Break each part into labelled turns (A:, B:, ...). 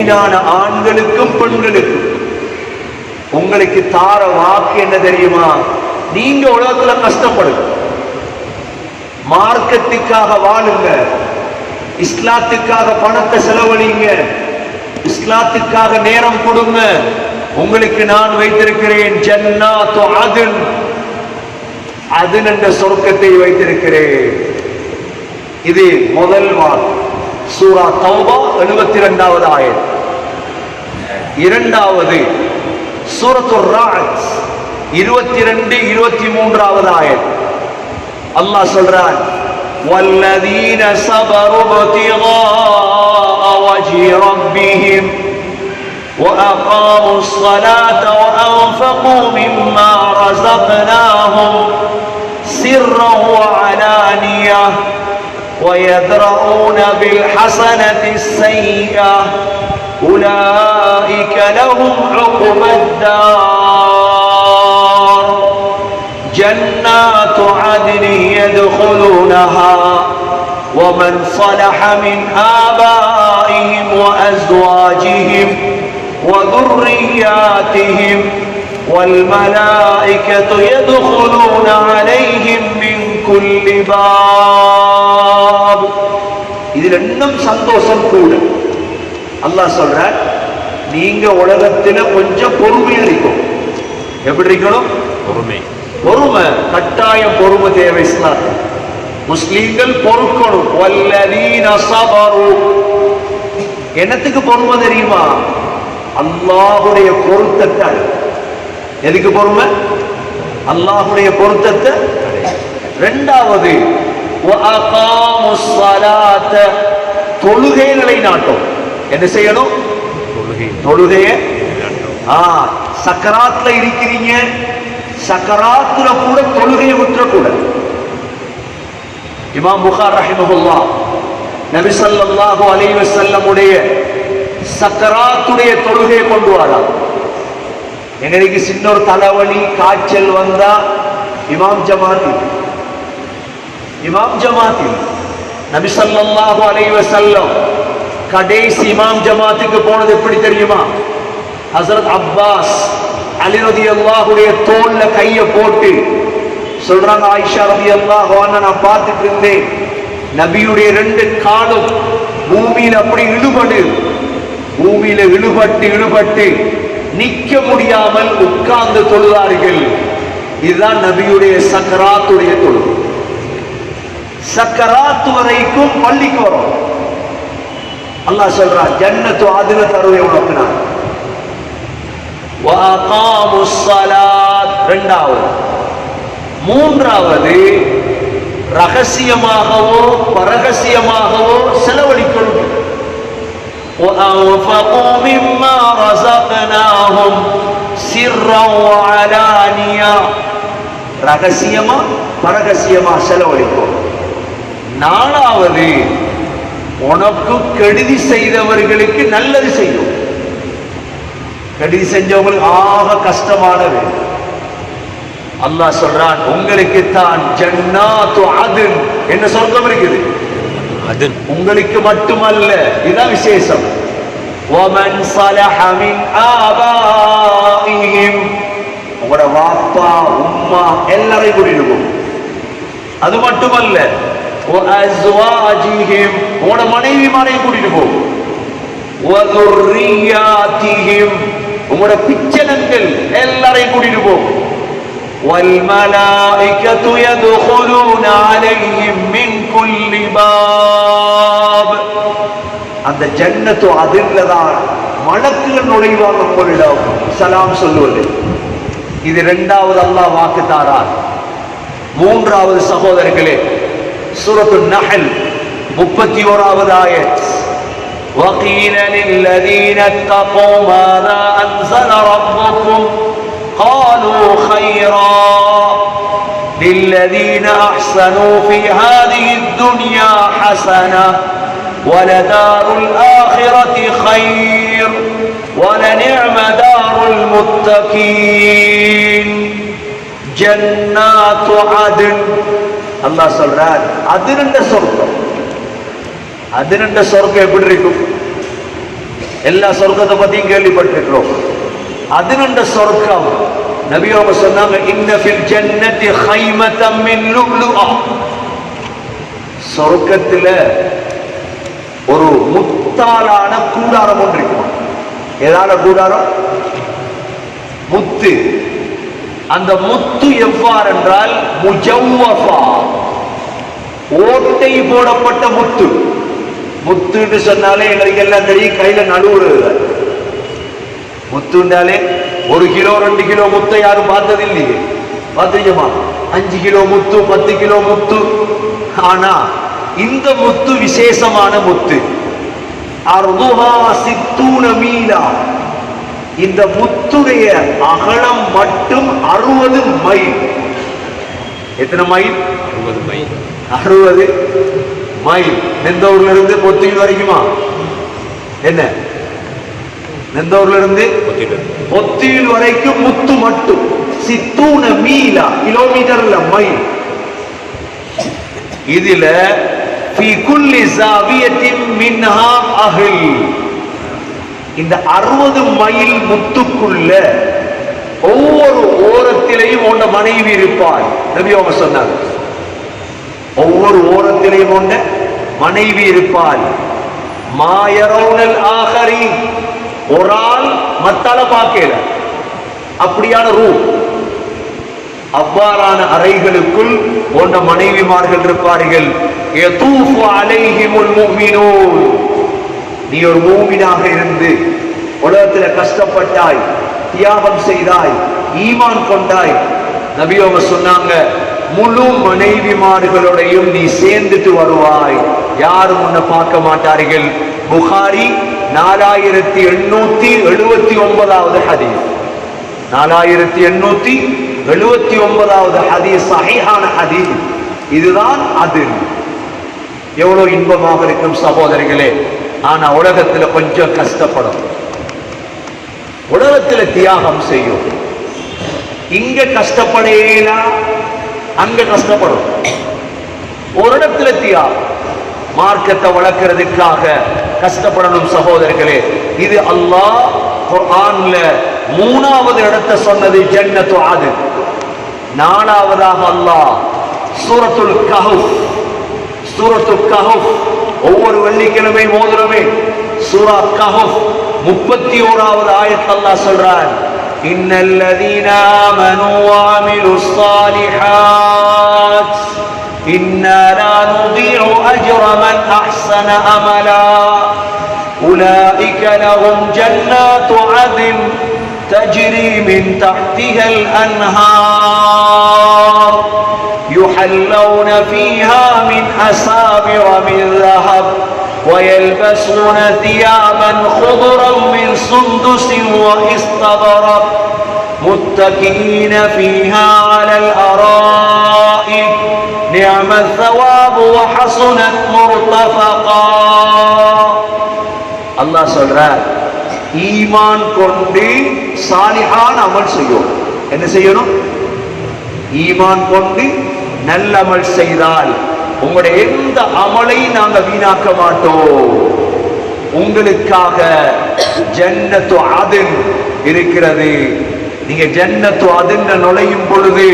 A: முக்மீனான ஆண்களுக்கும் பெண்களுக்கும் உங்களுக்கு தார வாக்கு என்ன தெரியுமா? நீங்க உலகத்துல கஷ்டப்படுங்க. மார்க்கத்துக்காக வாழுங்க. இஸ்லாத்துக்காக பணத்தை செலவழிங்க. இஸ்லாத்துக்காக நேரம் கொடுங்க. உங்களுக்கு நான் வைத்திருக்கிறேன் ஜன்னா அதுன். அதுன் என்ற சொர்க்கத்தை வைத்திருக்கிறேன். இது முதல் வாக்கு. சூரா தௌபா எழுபத்தி இரண்டாவது ஆயிரம் இரண்டாவது சூரத்து ராஜ் இருபத்தி ரெண்டு இருபத்தி மூன்றாவது ஆயத் அல்லாஹ் சொல்றான் والذين صبروا ابتغاء وجه ربهم وأقاموا الصلاة وأنفقوا مما رزقناهم سرا وعلانية ويدرؤون بالحسنة السيئة أولئك لهم عقب الدار. جنات عدن يدخلونها ومن صلح من آبائهم وأزواجهم وذرياتهم والملائكة يدخلون عليهم من كل باب. ഇതിലെണ്ണം സന്തോഷം കൂടും. அல்லாஹ் சொல்ற நீங்க உலகத்துல கொஞ்சம் பொறுமை இருக்கும் எப்படி இருக்கணும்?
B: பொறுமை.
A: பொறுமை கட்டாயம் பொறுமை தேவை இஸ்லாம். முஸ்லீம்கள் பொறுக்கணும். என்னத்துக்கு பொறுமை தெரியுமா? அல்லாஹுடைய பொருத்தத்தை எதுக்கு பொறுமை? அல்லாஹுடைய பொருத்தத்தை ரெண்டாவது தொழுகைகளை நாட்டம். என்ன செய்யணும்?
B: தொழுகை.
A: தொழுகைய? சக்கராத்துல இருக்கிறீங்க. சக்கராத்துல கூட தொழுகையை விட்டுறக்கூடாது. இமாம் புகார் ரஹிமஹுல்லா நபி வஸல்லமுடைய சக்கராத்துடைய தொழுகையை கொண்டு வரா எங்களுக்கு சின்ன ஒரு தலைவலி காய்ச்சல் வந்தா இமாம் ஜமாத்தில் இமாம் ஜமாத்தில் நபி அலைஹி வஸல்லம் கடைசி இமாம் ஜமாத்துக்கு போனது எப்படி தெரியுமா? ஹசரத் அப்பாஸ் அலிரதி அல்லாஹுடைய தோல்ல கைய போட்டு சொல்றாங்க ஆயிஷா ரலியல்லாஹு அன்ஹா நான் பார்த்துட்டு இருந்தேன். நபியுடைய ரெண்டு காலும் பூமியில அப்படி இழுபடு. பூமியில இழுபட்டு இழுபட்டு நிக்க முடியாமல் உட்கார்ந்து தொழுதார்கள். இதுதான் நபியுடைய சக்கராத்துடைய தொழு சக்கராத்து வரைக்கும் பள்ளிக்கு வரும். அல்லாஹ் சொல்றான் ஜன்னத்து ஆதின தருவை உனக்குனான் ரெண்டாவது. மூன்றாவது ரகசியமாகவோ பரகசியமாகவோ செலவழிக்கணும். ரகசியமா பரகசியமா செலவழிக்கும். நாலாவது உனக்கு கெடுதி செய்தவர்களுக்கு நல்லது செய்யும் கெடுதி செஞ்சவங்களுக்கு ஆக கஷ்டமானது அல்லாஹ் சொல்றான் உங்களுக்கு தான் ஜன்னாத்து அதுன் என்ன சொர்க்கம் இருக்குது
B: அது
A: உங்களுக்கு மட்டுமல்ல இதுதான் விசேஷம் وَمَنْ صَلَحَ مِنْ آبَائِهِمْ உங்களோட வாப்பா உம்மா எல்லாரையும் கூட்டிடுவோம் அது மட்டுமல்ல وَأَزْوَاجِهِمْ உங்களோட மனைவிமாரையும் கூட்டிட்டு போகும் وَذُرِّيَّاتِهِمْ உங்களோட பிச்சனங்கள் எல்லாரையும் கூட்டிட்டு போகும் والملائكة يدخلون عليهم من كل باب அந்த ஜன்னத்து அதிர்லதான் மலக்குகள் நுழைவாங்க உங்களிடம் சலாம் சொல்லுவது இது இரண்டாவது அல்லாஹ் வாக்கு தாரார் மூன்றாவது சகோதரர்களே சூரத்து நஹல் முப்பத்தி ஓராவது ஆயத் وقيل للذين اتقوا ماذا أنزل ربكم قالوا خيرا للذين أحسنوا في هذه الدنيا حسنة ولدار الآخرة خير ولنعم دار المتقين جنات عدن அல்லா சொல்றார் அதிர்ந்த சொர்க்கம். அதிர்ந்த சொர்க்கம் எப்படி இருக்கும்? எல்லா சொர்க்கத்தை பத்தியும் கேள்விப்பட்டிருக்கிறோம். அதிர்ந்த சொர்க்கம். நபியோக சொன்னாங்க இந்த பில் ஜன்னதி ஹைமதம் மின் சொர்க்கத்தில் ஒரு முத்தாலான கூடாரம் ஒன்று இருக்கும். ஏதான கூடாரம்? முத்து. அந்த முத்து எவ்வாறு என்றால் முஜவ்வஃபா. ஓட்டை போடப்பட்ட முத்து. முத்துன்னு சொன்னாலே எங்களுக்கு எல்லாம் தெரியும் கையில நடுவுல முத்துண்டாலே ஒரு கிலோ ரெண்டு கிலோ முத்தை யாரும் பார்த்தது இல்லையே அஞ்சு கிலோ முத்து பத்து கிலோ முத்து. ஆனா இந்த முத்து விசேஷமான முத்து. அர்துஹா சித்தூன மீனா இந்த முத்துடைய அகலம் மட்டும் அறுபது மைல் எத்தனை மைல்
B: அறுபது மை
A: அறுபது மைல் நெந்தூர்ல இருந்து பொத்தியில் வரைக்குமா என்ன நெந்தூர்ல இருந்து
B: கொத்திட்டு
A: பொத்தியில் வரைக்கும் முத்து மட்டும் சித்தூன மீலா கிலோமீட்டர்ல மைல் இதுல في كل زاوية منها أهل இந்த அறுபது மைல் முத்துக்குள்ள ஒவ்வொரு ஓரத்திலையும் உண்ட மனைவி இருப்பாள். நபி அவங்க சொன்னாங்க ஒவ்வொரு ஓரத்திலையும் உண்ட மனைவி இருப்பாள். மாயரவுனல் ஆகரி ஒரு ஆள் மத்தால பார்க்கல. அப்படியான ரூ. அவ்வாறான அறைகளுக்குள் போன்ற மனைவிமார்கள் இருப்பார்கள். யதூஃபு அலைஹிமுல் முஃமினூன். நீ ஒரு மூமினாக இருந்து உலகத்துல கஷ்டப்பட்டாய் தியாகம் செய்தாய் ஈமான் கொண்டாய். நபியோக சொன்னாங்க முழு மனைவிமார்களோடையும் நீ சேர்ந்துட்டு வருவாய். யாரும் உன்னை பார்க்க மாட்டார்கள். புகாரி நாலாயிரத்தி எண்ணூத்தி எழுபத்தி ஒன்பதாவது ஹதீஸ். நாலாயிரத்தி எண்ணூத்தி எழுபத்தி ஒன்பதாவது ஹதீஸ் சஹீஹான ஹதீஸ். இதுதான் அது எவ்வளவு இன்பமாக இருக்கும் சகோதரிகளே ஆனா உலகத்துல கொஞ்சம் கஷ்டப்படும். உலகத்துல தியாகம் செய்யும். இங்க கஷ்டப்படலாம் அங்க கஷ்டப்படும். ஒரு இடத்துல தியாகம். மார்க்கத்தை வளர்க்கறதுக்காக கஷ்டப்படணும் சகோதரர்களே. இது அல்லாஹ் குர்ஆன்ல மூணாவது இடத்தை சொன்னது ஜன்னத்து ஆது. நாலாவதாக அல்லாஹ் சூரத்துல் கஹஃப். சூரத்துல் கஹஃப். ஒவ்வொரு வெள்ளிக்கிழமை மோதிரமே சூரா கஹஃப் முப்பத்தி ஓராவது ஆயத் அல்லாஹ் சொல்றான் إن الذين آمنوا وعملوا الصالحات إنا لا نضيع أجر من أحسن أملا أولئك لهم جنات عدن تجري من تحتها الأنهار يحلون فيها من أساور من ذهب ويلبسون ثيابا خضرا من سندس واستبرق متكئين فيها على الأرائك نعم الثواب وحسنت مرتفقا அல்லாஹ் சொல்றார் ஈமான் கொண்டு சாலிஹான அமல் செய்யும் என்ன செய்யணும் ஈமான் கொண்டு நல்லமல் செய்தால் உங்களுடைய எந்த அமலை நாங்கள் வீணாக்க மாட்டோம். உங்களுக்காக ஜன்னத்து அதன் இருக்கிறது. நீங்க ஜன்னத்து அதன் நுழையும் பொழுது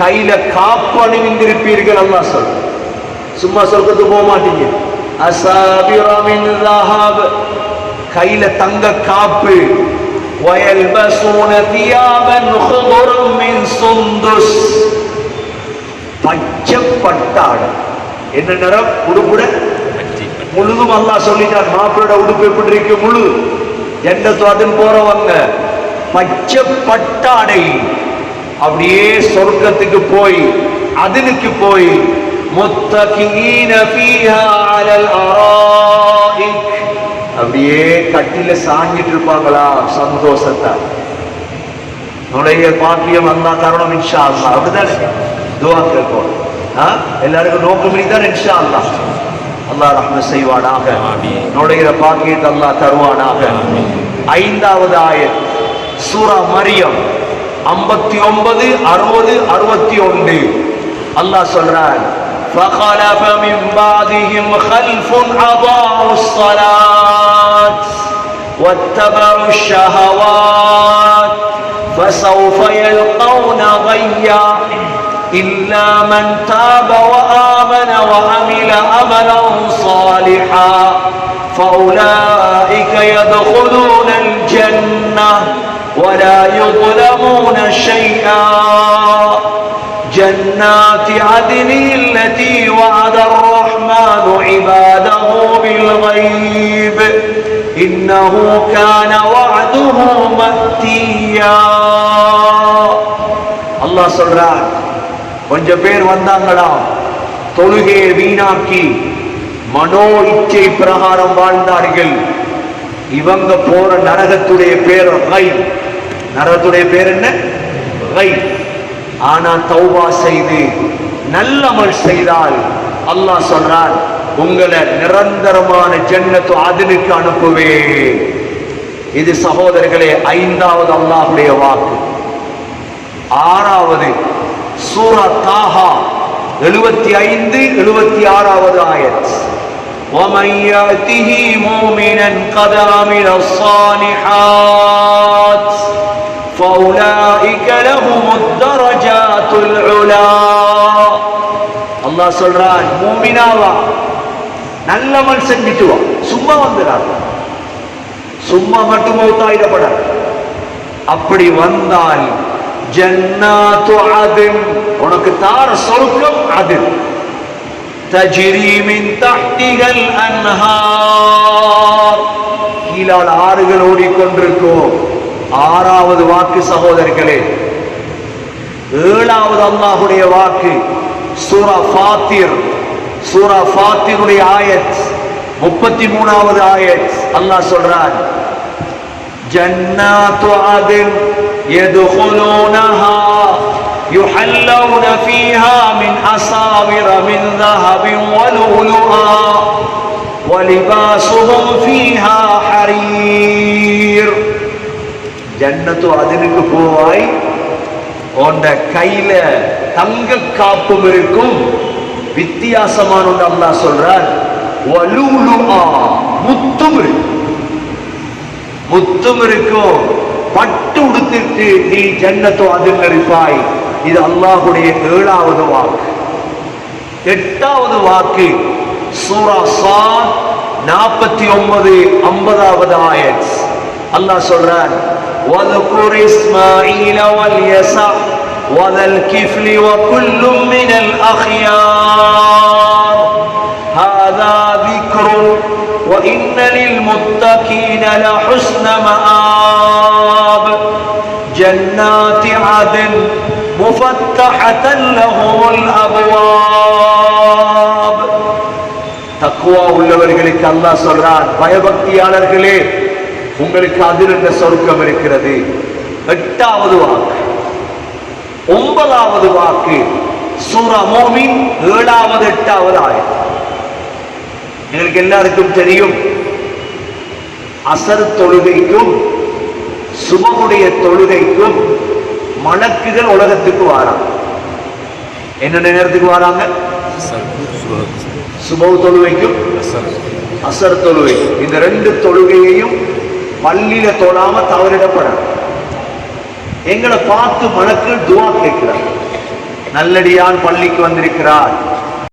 A: கையில காப்பு அணிவிந்திருப்பீர்கள் அல்லா சொல் சும்மா சொர்க்கத்துக்கு போக மாட்டீங்க. அசாபிரமின் கையில தங்க காப்பு ويلبسون ثيابا خضرا من سندس பச்சை பட்டாடை என்ன நிறம் உடுப்புட
B: பச்சி
A: முழுதும் அல்லாஹ் சொல்லிட்டான் மாப்பிளோட உடுப்பு எப்படி இருக்கு முழு ஜன்னத்து அதில் போறவங்க பச்சை பட்டாடை அப்படியே சொர்க்கத்துக்கு போய் அதனுக்கு போய் முத்தகீன ஃபீஹா அலல் அராயிக் அப்படியே கட்டில சாஞ்சிட்டு இருப்பாங்களா சந்தோஷத்தை நுழைய பாக்கியம் அல்லா தரணும் இன்ஷா அல்லா அப்படிதானே துவா கேட்போம் ஆ? எல்லாருக்கும் நோக்கம் தான் இன்ஷா அல்லா அல்லாஹ் ரஹ்மத் செய்வானாக
B: ஆமீன்.
A: நுழைகிற பாக்கியத்தை அல்லாஹ் தருவானாக
B: ஆமீன்.
A: ஐந்தாவது ஆயத் சூரா மரியம் ஐம்பத்தி ஒன்பது அறுபது அறுபத்தி ஒன்று அல்லாஹ் சொல்றான் فخلف من بعدهم خلف أضاعوا الصلاة واتبعوا الشهوات فسوف يلقون غيا إلا من تاب وآمن وعمل عملا صالحا فأولئك يدخلون الجنة ولا يظلمون شيئا جنات عدن التي وعد الرحمن إنه كان وعده مأتيا الله சொல்றார் கொஞ்சம் பேர் வந்தாங்களாம் தொழுகையை வீணாக்கி மனோ இச்சை பிரகாரம் வாழ்ந்தார்கள் இவங்க போற நரகத்துடைய பேர் ரை நரகத்துடைய பேர் என்ன ரை ஆனா தௌபா செய்து நல்லமல் செய்தால் அல்லாஹ் சொல்றான் உங்களை நிரந்தரமான ஜன்னத்து அதினுக்கு அனுப்புவே இது சகோதரர்களே ஐந்தாவது அல்லாஹ்வுடைய வாக்கு ஆறாவது சூரா தாஹா எழுபத்தி ஐந்து எழுபத்தி ஆறாவது ஆயத் ومن يأته مؤمنا قد عمل الصالحات فأولئك لهم الدرجات العلا அல்லாஹ் சொல்றான் மூமினாவா நல்ல மனுஷன் கிட்டுவான் சும்மா வந்துடாது சும்மா மட்டும் மௌத்தாயிடப்பட அப்படி வந்தால் ஜன்னாத்து அதின் உனக்கு தார சொர்க்கம் அது. தஜிரீமின் தட்டிகள் அன்ஹா அன்ஹார். கீழால் ஆறுகள் ஓடிக்கொண்டிருக்கும். ஆறாவது வாக்கு சகோதரர்களே ஏழாவது அல்லாஹுடைய வாக்கு சூரா ஃபாத்திர். சூரா ஃபாத்திருடைய ஆயத் முப்பத்தி மூணாவது ஆயத் அல்லாஹ் சொல்றான் جنات عدن يدخلونها يحلون فيها من أساور من ذهب ولؤلؤا ولباسهم فيها حرير ஜன்னத்து அதினுக்கு போவாய் உன்ட கையில தங்க காப்பும் இருக்கும் வித்தியாசமான ஒன்று அல்லாஹ் சொல்றார் வலுலுஆ முத்தும் இருக்கும் முத்தும் இருக்கும் பட்டு உடுத்திட்டு நீ ஜன்னத்தோ அதில் இருப்பாய் இது அல்லாஹுடைய ஏழாவது வாக்கு எட்டாவது வாக்கு சூரா சாத் நாற்பத்தி ஒன்பது ஐம்பதாவது ஆயத் அல்லாஹ் சொல்றான் وَاذْكُرْ إِسْمَاعِيلَ وَالْيَسَعَ وَذَا الْكِفْلِ وَكُلٌّ مِّنَ الْأَخْيَارِ هذا ذكر وإن للمتقين لحسن مآب جنات عدن مفتحة لهم الأبواب தக்குவா உள்ளவர்களுக்கு அல்லாஹ் சொல்றான் பயபக்தியாளர்களே உங்களுக்கு அதில் என்ன சொர்க்கம் இருக்கிறது எட்டாவது வாக்கு ஒன்பதாவது வாக்கு. சூரா மோமின் ஏழாவது எட்டாவது ஆயம். எங்களுக்கு எல்லாருக்கும் தெரியும் அசர் தொழுகைக்கும் சுபமுடைய தொழுகைக்கும் மலக்குகள் உலகத்துக்கு வாராங்க. என்ன நேரத்துக்கு வராங்க? சுபவு தொழுகைக்கும் அசர் தொழுகை இந்த ரெண்டு தொழுகையையும் பள்ளியில தொழாம தவறிடப்படாது எங்களை பார்த்து மலக்கள் துவா கேட்கிறார். நல்லடியான் பள்ளிக்கு வந்திருக்கிறார்.